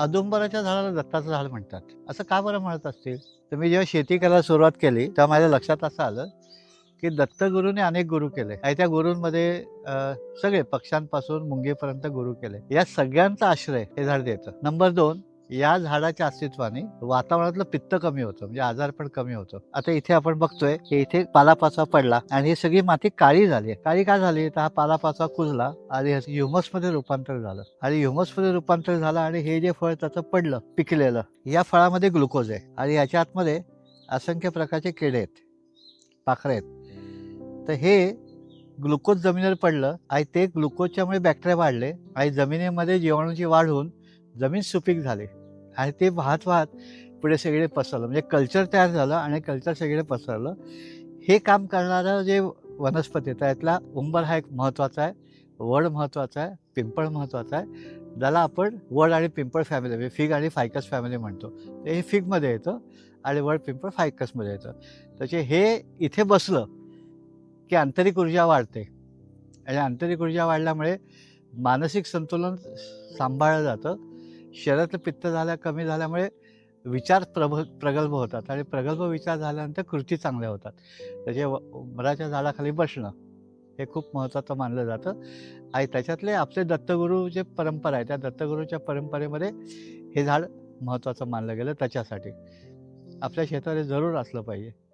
औदुंबराच्या झाडाला दत्ताचं झाड म्हणतात. असं का बरं म्हणत असतील? तर मी जेव्हा शेती करायला सुरुवात केली तेव्हा माझ्या लक्षात असं आलं की दत्तगुरूने अनेक गुरु केले. आणि त्या गुरूंमध्ये सगळे पक्ष्यांपासून मुंगीपर्यंत गुरु केले. या सगळ्यांचा आश्रय हे झाड देतं. नंबर दोन या झाडाच्या अस्तित्वाने वातावरणातलं पित्त कमी होतं म्हणजे आजार पण कमी होतो. आता इथे आपण बघतोय की इथे पालापाचवा पडला आणि ही सगळी माती काळी झाली काळी का झाली? तर हा पालापाचवा कुजला आणि ह्युमसमध्ये रूपांतर झालं. आणि ह्युमसमध्ये रूपांतर झालं आणि हे जे फळ त्याचं पडलं पिकलेलं या फळामध्ये ग्लुकोज आहे. आणि याच्या आतमध्ये असंख्य प्रकारचे किडे आहेत पाखरे आहेत. तर हे ग्लुकोज जमिनीवर पडलं आणि ते ग्लुकोजच्यामुळे बॅक्टेरिया वाढले आणि जमिनीमध्ये जीवाणूची वाढ होऊन जमीन सुपीक झाली. आणि ते वाहत वाहत पुढे सगळे पसरलं. म्हणजे कल्चर तयार झालं आणि कल्चर सगळे पसरलं. हे काम करणारं जे वनस्पती आहे त्यातला उंबर हा एक महत्त्वाचा आहे वड महत्त्वाचा आहे पिंपळ महत्त्वाचा आहे. ज्याला आपण वड आणि पिंपळ फॅमिली म्हणजे फिग आणि फायकस फॅमिली म्हणतो. ते हे फिगमध्ये येतं आणि वड पिंपळ फायकसमध्ये येतं. त्याचे हे इथे बसलं की आंतरिक ऊर्जा वाढते. आणि आंतरिक ऊर्जा वाढल्यामुळे मानसिक संतुलन सांभाळलं जातं. शरीरातलं पित्त झाल्या कमी झाल्यामुळे विचार प्रभ प्रगल्भ होतात आणि प्रगल्भ विचार झाल्यानंतर कृती चांगल्या होतात. त्याचे वराच्या झाडाखाली बसणं हे खूप महत्त्वाचं मानलं जातं. आणि त्याच्यातले आपले दत्तगुरू जे परंपरा आहे त्या दत्तगुरूच्या परंपरेमध्ये हे झाड महत्त्वाचं मानलं गेलं त्याच्यासाठी. आपल्या शेतात हे जरूर असलं पाहिजे.